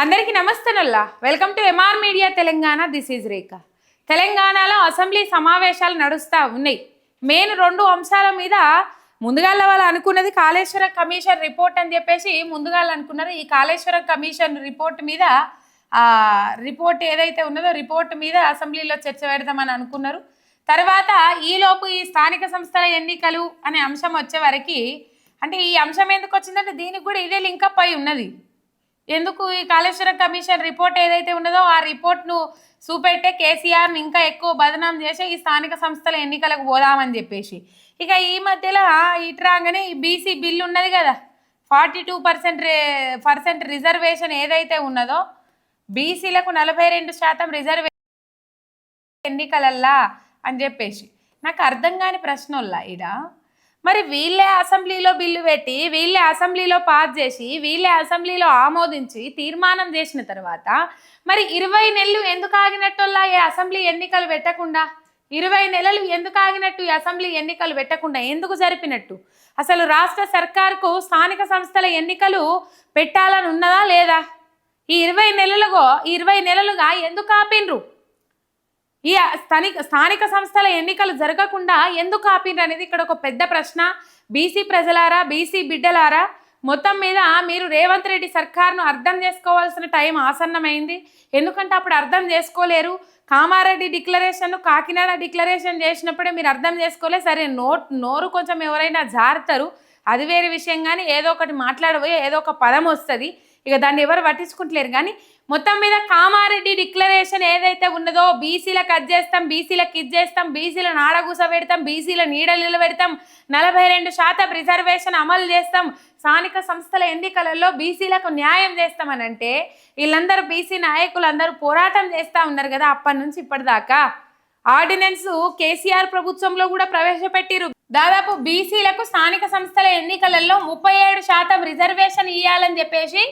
అందరికీ నమస్తేనల్లా welcome to MR media Telangana. This is Rekha తెలంగాణలో assembly సమావేశాలు నడుస్తూ ఉన్నాయి. మెయిన్ రెండు అంశాల మీద ముందుగాల వాళ్ళు అనుకున్నది కాళేశ్వర కమిషన్ రిపోర్ట్ అని చెప్పేసి ముందుగాల అనుకున్నారు. ఈ కాళేశ్వరం కమిషన్ రిపోర్ట్ మీద రిపోర్ట్ ఏదైతే ఉన్నదో రిపోర్ట్ మీద అసెంబ్లీలో చర్చ పెడదామని అనుకున్నారు. తర్వాత ఈలోపు ఈ స్థానిక సంస్థల ఎన్నికలు అనే అంశం వచ్చే వరకు అంటే ఈ అంశం ఎందుకు వచ్చిందంటే దీనికి కూడా ఇదే లింకప్ అయి ఉన్నది. ఎందుకు ఈ కాళేశ్వరం కమిషన్ రిపోర్ట్ ఏదైతే ఉన్నదో ఆ రిపోర్ట్ను చూపెట్టే కేసీఆర్ని ఇంకా ఎక్కువ బదనాం చేసి ఈ స్థానిక సంస్థల ఎన్నికలకు పోదామని చెప్పేసి. ఇక ఈ మధ్యలో ఇటు రాగానే ఈ బీసీ బిల్ ఉన్నది కదా. Forty two percent percent reservation ఏదైతే ఉన్నదో బీసీలకు నలభై రెండు శాతం రిజర్వేషన్ ఎన్నికలల్లా అని చెప్పేసి. నాకు అర్థం కాని ప్రశ్నల్లా ఇడా మరి వీళ్ళే అసెంబ్లీలో బిల్లు పెట్టి వీళ్ళే అసెంబ్లీలో పాస్ చేసి వీళ్ళే అసెంబ్లీలో ఆమోదించి తీర్మానం చేసిన తర్వాత మరి ఇరవై నెలలు ఎందుకు ఆగినట్టులా ఈ అసెంబ్లీ ఎన్నికలు పెట్టకుండా? ఇరవై నెలలు ఎందుకు ఆగినట్టు ఈ అసెంబ్లీ ఎన్నికలు పెట్టకుండా? ఎందుకు జరిపినట్టు? అసలు రాష్ట్ర సర్కార్కు స్థానిక సంస్థల ఎన్నికలు పెట్టాలని ఉన్నదా లేదా? ఈ ఇరవై నెలలుగో ఈ ఇరవై నెలలుగా ఎందుకు ఆపిండ్రు? ఈ స్థానిక స్థానిక సంస్థల ఎన్నికలు జరగకుండా ఎందుకు ఆపిండ్రు అనేది ఇక్కడ ఒక పెద్ద ప్రశ్న. బీసీ ప్రజలారా బీసీ బిడ్డలారా మొత్తం మీద మీరు రేవంత్ రెడ్డి సర్కార్ను అర్థం చేసుకోవాల్సిన టైం ఆసన్నమైంది. ఎందుకంటే అప్పుడు అర్థం చేసుకోలేరు. కామారెడ్డి డిక్లరేషన్ కాకినాడ డిక్లరేషన్ చేసినప్పుడే మీరు అర్థం చేసుకోలే. సరే నోట్ నోరు కొంచెం ఎవరైనా జారుతారు. అది వేరే విషయం. కానీ ఏదో ఒకటి మాట్లాడబోయే ఏదో ఒక పదం వస్తుంది. ఇక దాన్ని ఎవరు పట్టించుకుంటలేరు. కానీ మొత్తం మీద కామారెడ్డి డిక్లరేషన్ ఏదైతే ఉన్నదో బీసీలకు కట్ చేస్తాం బీసీలకు ఇది చేస్తాం బీసీల నాడగూస పెడతాం బీసీల నీడలు పెడతాం నలభై రెండు శాతం రిజర్వేషన్ అమలు చేస్తాం స్థానిక సంస్థల ఎన్నికలలో బీసీలకు న్యాయం చేస్తామని అంటే వీళ్ళందరూ బీసీ నాయకులు అందరూ పోరాటం చేస్తూ ఉన్నారు కదా అప్పటి నుంచి ఇప్పటిదాకా. ఆర్డినెన్స్ కేసీఆర్ ప్రభుత్వంలో కూడా ప్రవేశపెట్టిరు. దాదాపు బీసీలకు స్థానిక సంస్థల ఎన్నికలలో ముప్పై ఏడు శాతం రిజర్వేషన్ ఇవ్వాలని చెప్పేసి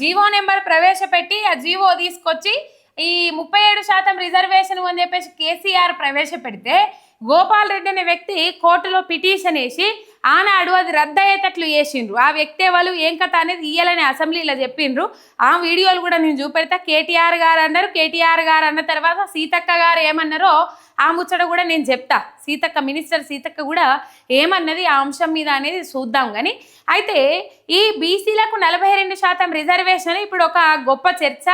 జీవో నెంబర్ ప్రవేశపెట్టి ఆ జీవో తీసుకొచ్చి ఈ ముప్పై ఏడు శాతం రిజర్వేషన్ అని చెప్పేసి కేసీఆర్ ప్రవేశపెడితే గోపాల్ రెడ్డి అనే వ్యక్తి కోర్టులో పిటిషన్ వేసి ఆనాడు అది రద్దయ్యేటట్లు చేసిండ్రు. ఆ వ్యక్తి వాళ్ళు ఏం కథ అనేది ఇయ్యాలని అసెంబ్లీలో చెప్పిండ్రు. ఆ వీడియోలు కూడా నేను చూపెడతా. కేటీఆర్ గారు అన్నారు. కేటీఆర్ గారు అన్న తర్వాత సీతక్క గారు ఏమన్నారో ఆ ముచ్చట కూడా నేను చెప్తా. సీతక్క మినిస్టర్ సీతక్క కూడా ఏమన్నది ఆ అంశం మీద అనేది చూద్దాం కానీ అయితే ఈ బీసీలకు నలభై రెండు శాతం రిజర్వేషన్ ఇప్పుడు ఒక గొప్ప చర్చ.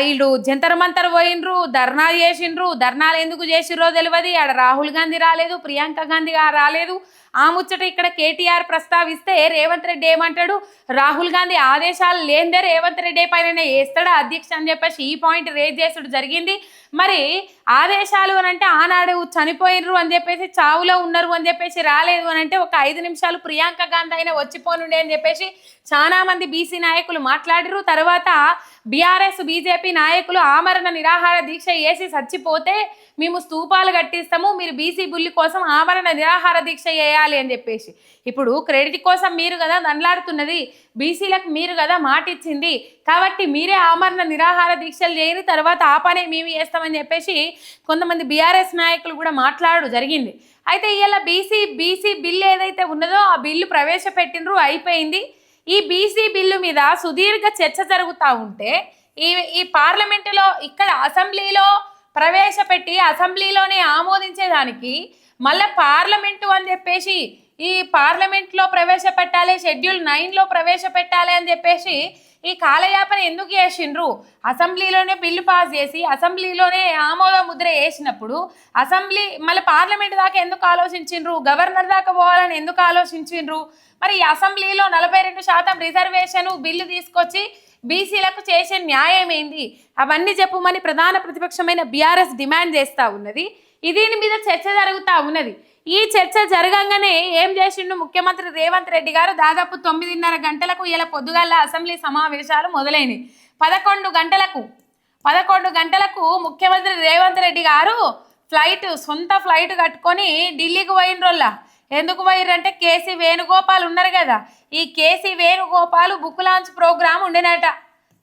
వీళ్ళు జంతర్ మంతర్ పోయిండ్రు ధర్నా చేసిండ్రు ధర్నాలు ఎందుకు చేసిర్రో తెలియదు ఆడ రాహుల్ గాంధీ రాలేదు ప్రియాంక గాంధీ రాలేదు. ఆ ముచ్చట ఇక్కడ కేటీఆర్ ప్రస్తావిస్తే రేవంత్ రెడ్డి ఏమంటాడు? రాహుల్ గాంధీ ఆదేశాలు లేనిదే రేవంత్ రెడ్డి పైన వేస్తాడా అధ్యక్ష అని చెప్పేసి ఈ పాయింట్ రేజ్ చేసుడు జరిగింది. మరి ఆదేశాలు అని అంటే ఆనాడు చనిపోయినరు అని చెప్పేసి చావులో ఉన్నారు అని చెప్పేసి రాలేదు అని అంటే ఒక ఐదు నిమిషాలు ప్రియాంక గాంధీ అయినా వచ్చిపోనుండే అని చెప్పేసి చాలా మంది బీసీ నాయకులు మాట్లాడిరు తర్వాత బీఆర్ఎస్ బీజేపీ నాయకులు ఆమరణ నిరాహార దీక్ష చేసి చచ్చిపోతే మేము స్తూపాలు కట్టిస్తాము. మీరు బీసీ బుల్లి కోసం ఆమరణ నిరాహార దీక్ష చేయాలి అని చెప్పేసి. ఇప్పుడు క్రెడిట్ కోసం మీరు కదా దండలాడుతున్నది బీసీలకు మీరు కదా మాట ఇచ్చింది కాబట్టి మీరే ఆమరణ నిరాహార దీక్షలు చేయని తర్వాత ఆ పనే మేము చేస్తామని చెప్పేసి కొంతమంది బీఆర్ఎస్ నాయకులు కూడా మాట్లాడు జరిగింది. అయితే ఇవాళ బీసీ బీసీ బిల్లు ఏదైతే ఉన్నదో ఆ బిల్లు ప్రవేశపెట్టినరు అయిపోయింది. ఈ బీసీ బిల్లు మీద సుదీర్ఘ చర్చ జరుగుతూ ఉంటే ఈ ఈ పార్లమెంటులో ఇక్కడ అసెంబ్లీలో ప్రవేశపెట్టి అసెంబ్లీలోనే ఆమోదించేదానికి మళ్ళీ పార్లమెంటు అని చెప్పేసి ఈ పార్లమెంట్లో ప్రవేశపెట్టాలి షెడ్యూల్ నైన్లో ప్రవేశపెట్టాలి అని చెప్పేసి ఈ కాలయాపన ఎందుకు చేసిండ్రు? అసెంబ్లీలోనే బిల్లు పాస్ చేసి అసెంబ్లీలోనే ఆమోద ముద్ర వేసినప్పుడు అసెంబ్లీ మళ్ళీ పార్లమెంట్ దాకా ఎందుకు ఆలోచించిండ్రు? గవర్నర్ దాకా పోవాలని ఎందుకు ఆలోచించిండ్రు? మరి ఈ అసెంబ్లీలో నలభై రెండు శాతం రిజర్వేషన్ బిల్లు తీసుకొచ్చి బీసీలకు చేసే న్యాయం ఏంది అవన్నీ చెప్పుమని ప్రధాన ప్రతిపక్షమైన బీఆర్ఎస్ డిమాండ్ చేస్తూ ఉన్నది. దీని మీద చర్చ జరుగుతూ ఉన్నది. ఈ చర్చ జరగంగానే ఏం చేసిండు ముఖ్యమంత్రి రేవంత్ రెడ్డి గారు? దాదాపు తొమ్మిదిన్నర గంటలకు ఇలా పొద్దుగాల అసెంబ్లీ సమావేశాలు మొదలైనవి పదకొండు గంటలకు పదకొండు గంటలకు ముఖ్యమంత్రి రేవంత్ రెడ్డి గారు ఫ్లైట్ సొంత ఫ్లైట్ కట్టుకొని ఢిల్లీకి పోయినరోళ్ళ ఎందుకు పోయిర్రంటే కేసీ వేణుగోపాల్ ఉన్నారు కదా. ఈ KC Venugopal book launch program ఉండినట.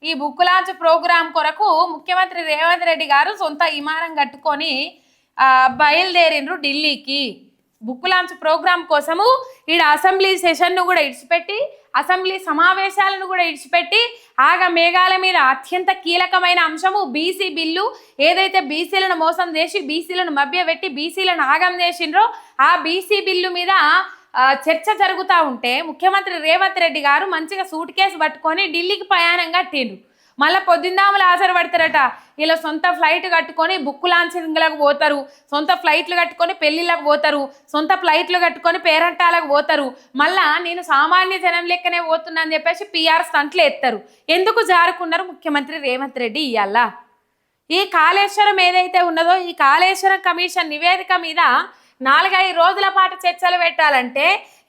ఈ బుక్ లాంచ్ ప్రోగ్రాం కొరకు ముఖ్యమంత్రి రేవంత్ రెడ్డి గారు సొంత విమానం కట్టుకొని బయలుదేరిండ్రు ఢిల్లీకి. బుక్ లాంచ్ ప్రోగ్రామ్ కోసము ఈడ అసెంబ్లీ సెషన్ను కూడా ఇడిచిపెట్టి అసెంబ్లీ సమావేశాలను కూడా ఇడిచిపెట్టి ఆగ మేఘాల మీద అత్యంత కీలకమైన అంశము బీసీ బిల్లు. ఏదైతే బీసీలను మోసం చేసి బీసీలను మభ్యపెట్టి బీసీలను ఆగం చేసిండ్రో ఆ బీసీ బిల్లు మీద చర్చ జరుగుతూ ఉంటే ముఖ్యమంత్రి రేవంత్ రెడ్డి గారు మంచిగా సూట్ కేసు పట్టుకొని ఢిల్లీకి ప్రయాణం కట్టిండ్రు. మళ్ళీ పొద్దుందాములు ఆధారపడతారట ఇలా సొంత ఫ్లైట్ కట్టుకొని బుక్కు లాంచింగ్లకు పోతారు. సొంత ఫ్లైట్లు కట్టుకొని పెళ్ళిళ్ళకు పోతారు. సొంత ఫ్లైట్లు కట్టుకొని పేరంటాలకు పోతారు. మళ్ళా నేను సామాన్య జనం లెక్కనే పోతున్నా అని చెప్పేసి పిఆర్ స్టంట్లు ఎత్తారు. ఎందుకు జారుకున్నారు ముఖ్యమంత్రి రేవంత్ రెడ్డి ఇవాళ ఈ కాళేశ్వరం ఏదైతే ఉన్నదో ఈ కాళేశ్వరం కమిషన్ నివేదిక మీద నాలుగైదు రోజుల పాటు చర్చలు పెట్టాలంటే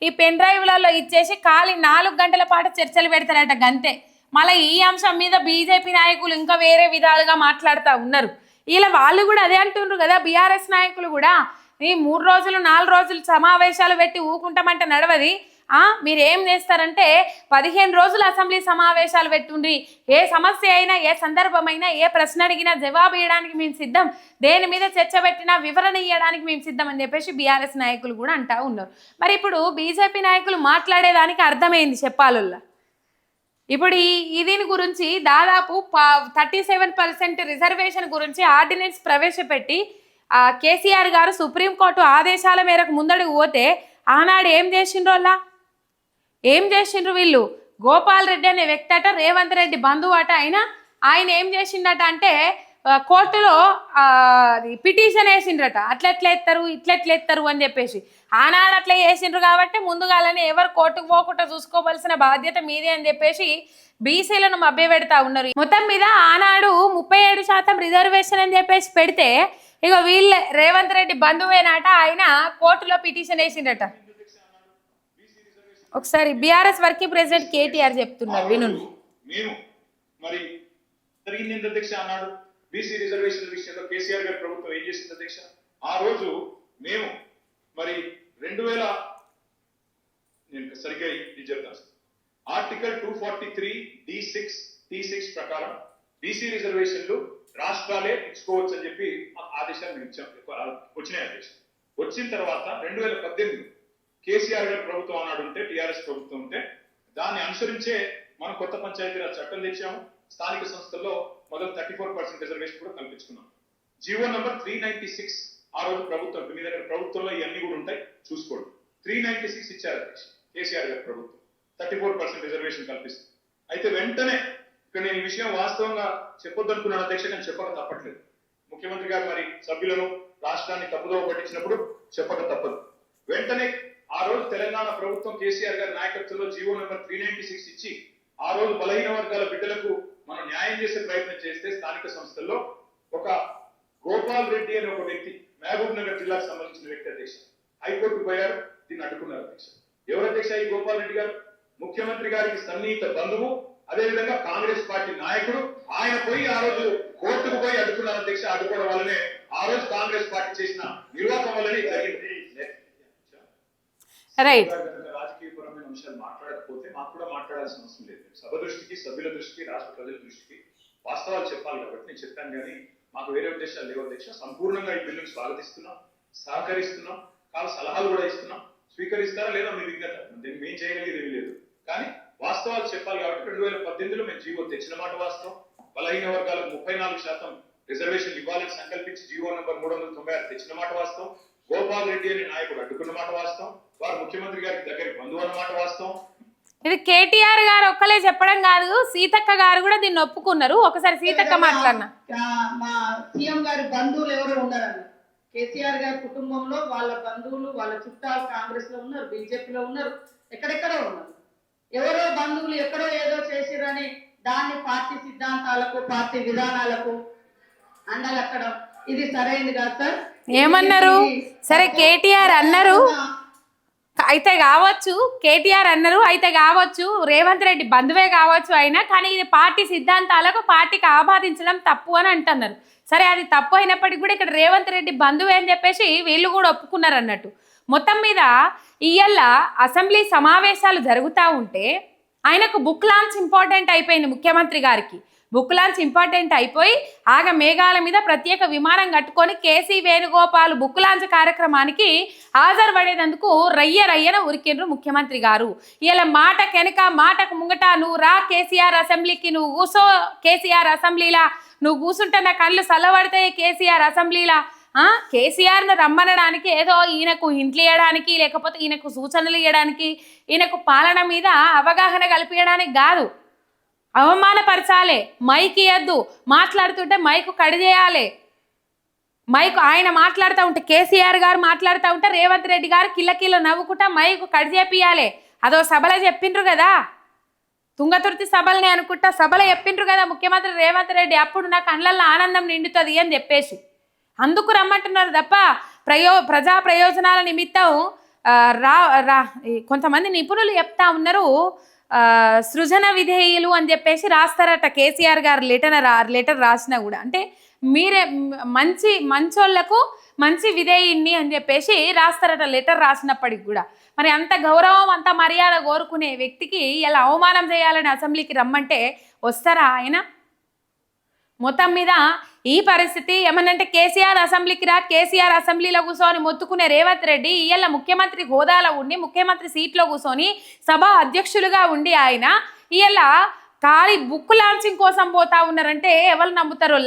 ఈ పెన్ డ్రైవ్లలో ఇచ్చేసి ఖాళీ నాలుగు గంటల పాటు చర్చలు పెడతారట గంతే. మళ్ళీ ఈ అంశం మీద బీజేపీ నాయకులు ఇంకా వేరే విధాలుగా మాట్లాడుతూ ఉన్నారు. ఇలా వాళ్ళు కూడా అదే అంటుండ్రు కదా బీఆర్ఎస్ నాయకులు కూడా ఈ మూడు రోజులు నాలుగు రోజులు సమావేశాలు పెట్టి ఊకుంటామంటే నడవది. ఆ, మీరు ఏం చేస్తారంటే పదిహేను రోజులు అసెంబ్లీ సమావేశాలు పెట్టుండ్రి. ఏ సమస్య అయినా ఏ సందర్భమైనా ఏ ప్రశ్న అడిగినా జవాబు ఇవ్వడానికి మేము సిద్ధం. దేని మీద చర్చ పెట్టినా వివరణ ఇవ్వడానికి మేము సిద్ధం అని చెప్పేసి బీఆర్ఎస్ నాయకులు కూడా అంటా ఉన్నారు. మరి ఇప్పుడు బీజేపీ నాయకులు మాట్లాడేదానికి అర్థమైంది చెప్పాలల్లా? ఇప్పుడు ఈ దీని గురించి దాదాపు థర్టీ సెవెన్ పర్సెంట్ రిజర్వేషన్ గురించి ఆర్డినెన్స్ ప్రవేశపెట్టి కేసీఆర్ గారు సుప్రీంకోర్టు ఆదేశాల మేరకు ముందడుగు పోతే ఆనాడు ఏం చేసిండ్రు అలా? ఏం చేసిండ్రు వీళ్ళు? గోపాల్ రెడ్డి అనే వ్యక్తి అట రేవంత్ రెడ్డి బంధువు అట ఆయన ఆయన ఏం చేసిండట అంటే కోర్టులో అది పిటిషన్ వేసిండ్రట. అట్లా ఎట్లా ఎత్తారు ఇట్లా ఎత్తారు అని చెప్పేసి. ఆనాడు అట్లా వేసిండ్రు కాబట్టి ముందుగాలని ఎవరు కోర్టుకు పోకుండా చూసుకోవాల్సిన బాధ్యత మీదే అని చెప్పేసి బీసీలను మభ్యపెడతా ఉన్నారు. మొత్తం మీద ఆనాడు ముప్పై ఏడు శాతం రిజర్వేషన్ అని చెప్పేసి పెడితే ఇక వీళ్ళ రేవంత్ రెడ్డి బంధువేనాట ఆయన కోర్టులో పిటిషన్ వేసిండట ఒకసారి బీఆర్ఎస్ వర్కింగ్ ప్రెసిడెంట్ కేటీఆర్ చెప్తున్నారు విను మరి జరిగింది అధ్యక్ష అన్నాడు బీసీ రిజర్వేషన్ విషయంలో కేసీఆర్ గారి ప్రభుత్వం ఏం చేసింది అధ్యక్ష? ఆ రోజు మేము మరి రెండు వేల నేను సరిగ్గా ఇది చెప్తాను article two forty three D six T six ప్రకారం బీసీ రిజర్వేషన్లు రాష్ట్రాలే ఇచ్చుకోవచ్చు అని చెప్పి ఆ ఆదేశాలు మేము ఇచ్చాం. వచ్చినాయి ఆదేశం వచ్చిన తర్వాత రెండు వేల పద్దెనిమిది కేసీఆర్ గారి ప్రభుత్వం అన్నాడు ఉంటే టిఆర్ఎస్ ప్రభుత్వం ఉంటే దాన్ని అనుసరించే మనం కొత్త పంచాయతీరాజ్ చట్టం తెచ్చాము. స్థానిక సంస్థల్లో మొదలు థర్టీ ఫోర్ పర్సెంట్ రిజర్వేషన్ కూడా కల్పించుకున్నాం. GO number three ninety six ఆ రోజు ప్రభుత్వం మీ దగ్గర ప్రభుత్వంలో ఇవన్నీ కూడా ఉంటాయి చూసుకోండి. త్రీ నైన్టీ సిక్స్ ఇచ్చారు అధ్యక్ష కేసీఆర్ గారు ప్రభుత్వం. థర్టీ ఫోర్ పర్సెంట్ రిజర్వేషన్ కల్పిస్తుంది. అయితే వెంటనే ఇక్కడ నేను ఈ విషయం వాస్తవంగా చెప్పొద్దనుకున్నాను అధ్యక్ష నేను చెప్పక తప్పట్లేదు. ముఖ్యమంత్రి గారు మరి సభ్యులను రాష్ట్రాన్ని తప్పుదో పట్టించినప్పుడు చెప్పక తప్పదు. వెంటనే ఆ రోజు తెలంగాణ ప్రభుత్వం కేసీఆర్ గారి నాయకత్వంలో GO number three ninety six ఇచ్చి ఆ రోజు బలహీన వర్గాల బిడ్డలకు మనం న్యాయం చేసే ప్రయత్నం చేస్తే స్థానిక సంస్థల్లో ఒక గోపాల్ రెడ్డి అనే ఒక వ్యక్తి మహబూబ్ నగర్ జిల్లాకు సంబంధించిన వ్యక్తి అధ్యక్ష. హైకోర్టు పోయారు దీన్ని అడ్డుకున్నారు అధ్యక్ష. ఎవరు అధ్యక్ష ఈ గోపాల్ రెడ్డి గారు? ముఖ్యమంత్రి గారికి సన్నిహిత బంధువు అదేవిధంగా కాంగ్రెస్ పార్టీ నాయకుడు. ఆయన పోయి ఆ రోజు కోర్టుకు పోయి అడ్డుకున్నారు అధ్యక్ష. అడ్డుకోవడం వల్లనే ఆ రోజు కాంగ్రెస్ పార్టీ చేసిన నిర్వాహకం వల్లనే జరిగింది. రైట్ అంశాలు మాట్లాడకపోతే మాకు కూడా మాట్లాడాల్సిన అవసరం లేదు. సభ దృష్టికి సభ్యుల దృష్టికి రాష్ట్ర ప్రజల దృష్టికి వాస్తవాలు చెప్పాలి కాబట్టి నేను చెప్పాను కానీ మాకు వేరే ఉద్దేశాలు లేవు. అధ్యక్ష సంపూర్ణంగా ఈ బిల్లును స్వాగతిస్తున్నాం సహకరిస్తున్నాం కావాలి సలహాలు కూడా ఇస్తున్నాం. స్వీకరిస్తారా లేదా మీ విజ్ఞత? దీన్ని మేము చేయగలిగేది లేదు. కానీ వాస్తవాలు చెప్పాలి కాబట్టి రెండు వేల పద్దెనిమిదిలో మేము జీవో తెచ్చిన మాట వాస్తవం. బలహీన వర్గాలకు ముప్పై నాలుగు శాతం రిజర్వేషన్ ఇవ్వాలని సంకల్పించి జీవో నెంబర్ మూడు వందల తొంభై ఆరు తెచ్చిన మాట వాస్తవం. గోపాల్ రెడ్డి అనే నాయకుడు అడ్డుకున్న మాట వాస్తవం. వారు ముఖ్యమంత్రి గారికి దగ్గర బంధువు అన్నమాట వాస్తవం. ఇది కేటీఆర్ గారు ఒక్కలే చెప్పడం కాదు సీతక్క గారు కూడా దీన్ని ఒప్పుకున్నారు. ఒకసారి సీతక్క మాట్లాడినా. మా సీఎం గారి బంధువులు ఎవరు ఉండరన్న కేసీఆర్ గారి కుటుంబంలో వాళ్ళ బంధువులు వాళ్ళ చుట్టాలు కాంగ్రెస్లో ఉన్నారు బీజేపీలో ఉన్నారు ఎక్కడెక్కడో ఉన్నారు. ఎవరో బంధువులు ఎక్కడో ఏదో చేసిరని దాన్ని పార్టీ సిద్ధాంతాలకు పార్టీ విధానాలకు అండగట్టడం ఇది సరైనది కాదు సార్. ఏమన్నారు? సరే కేటీఆర్ అన్నారు. అయితే కావచ్చు కేటీఆర్ అన్నారు అయితే కావచ్చు. రేవంత్ రెడ్డి బంధువే కావచ్చు అయినా కానీ ఇది పార్టీ సిద్ధాంతాలకు పార్టీకి ఆపాదించడం తప్పు అని అంటున్నారు. సరే అది తప్పు అయినప్పటికీ కూడా ఇక్కడ రేవంత్ రెడ్డి బంధువే అని చెప్పేసి వీళ్ళు కూడా ఒప్పుకున్నారు అన్నట్టు. మొత్తం మీద ఇయ్యల్ల అసెంబ్లీ సమావేశాలు జరుగుతూ ఉంటే ఆయనకు బుక్ లాంచ్ ఇంపార్టెంట్ అయిపోయింది ముఖ్యమంత్రి గారికి. బుక్ లాంచ్ ఇంపార్టెంట్ అయిపోయి ఆగ మేఘాల మీద ప్రత్యేక విమానం కట్టుకొని కేసీ వేణుగోపాల్ బుక్ లాంచ్ కార్యక్రమానికి హాజరుపడేటందుకు రయ్య రయ్యన ఉరికిండ్రు ముఖ్యమంత్రి గారు. ఇలా మాట కెనక మాటకు ముంగట నువ్వు రా కేసీఆర్ అసెంబ్లీకి నువ్వు కూసో కేసీఆర్ అసెంబ్లీలా. నువ్వు కూసుంటే నా కళ్ళు చల్లబడతాయి కేసీఆర్ అసెంబ్లీలా. కేసీఆర్ను రమ్మనడానికి ఏదో ఈయనకు ఇంట్లు ఇవ్వడానికి లేకపోతే ఈయనకు సూచనలు ఇవ్వడానికి ఈయనకు పాలన మీద అవగాహన కల్పించడానికి కాదు. అవమానపరచాలి. మైక్ ఇవ్వద్దు మాట్లాడుతుంటే మైకు కడి చేయాలి. మైకు ఆయన మాట్లాడుతూ ఉంటే కేసీఆర్ గారు మాట్లాడుతూ ఉంటే రేవంత్ రెడ్డి గారు కిల్లకిల్ల నవ్వుకుంటా మైకు కడి చేపియాలి అదో సభలో చెప్పిండ్రు కదా. తుంగతుర్తి సభలని అనుకుంటా సభలో చెప్పిండ్రు కదా ముఖ్యమంత్రి రేవంత్ రెడ్డి. అప్పుడు నాకు కళ్ళల్లో ఆనందం నిండుతుంది అని చెప్పేసి. అందుకు రమ్మంటున్నారు తప్ప ప్రయో ప్రజా ప్రయోజనాల నిమిత్తం రా రా కొంతమంది నిపుణులు చెప్తా ఉన్నారు. సృజన విధేయులు అని చెప్పేసి రాస్తారట కేసీఆర్ గారు లెటర్ లెటర్ రాసినా కూడా. అంటే మీరే మంచి మంచోళ్ళకు మంచి విధేయుణ్ణి అని చెప్పేసి రాస్తారట లెటర్ రాసినప్పటికి కూడా. మరి అంత గౌరవం అంత మర్యాద కోరుకునే వ్యక్తికి ఇలా అవమానం చేయాలని అసెంబ్లీకి రమ్మంటే వస్తారా ఆయన? మొత్తం మీద ఈ పరిస్థితి ఏమనంటే కేసీఆర్ అసెంబ్లీకి రా కేసీఆర్ అసెంబ్లీలో కూర్చొని మొత్తుకునే రేవంత్ రెడ్డి ఇయ్యాల ముఖ్యమంత్రి హోదాలో ఉండి ముఖ్యమంత్రి సీట్లో కూర్చొని సభ అధ్యక్షులుగా ఉండి ఆయన ఇయ్యాల ఖాళీ బుక్ లాంచింగ్ కోసం పోతా ఉన్నారంటే ఎవరు నమ్ముతారు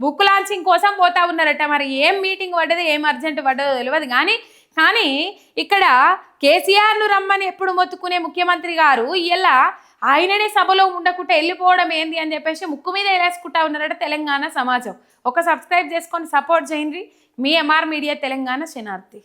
బుక్ లాంచింగ్ కోసం పోతా ఉన్నారట. మరి ఏం మీటింగ్ పడ్డది ఏం అర్జెంట్ పడ్డదో తెలియదు కానీ కానీ ఇక్కడ కేసీఆర్ను రమ్మని ఎప్పుడు మొత్తుకునే ముఖ్యమంత్రి గారు ఇలా ఆయననే సభలో ఉండకుండా వెళ్ళిపోవడం ఏంది అని చెప్పేసి ముక్కు మీద వేలేసుకుంటా ఉన్నారట తెలంగాణ సమాజం. ఒక సబ్స్క్రైబ్ చేసుకొని సపోర్ట్ చేయండి. మీ ఎంఆర్ మీడియా తెలంగాణ శనార్థి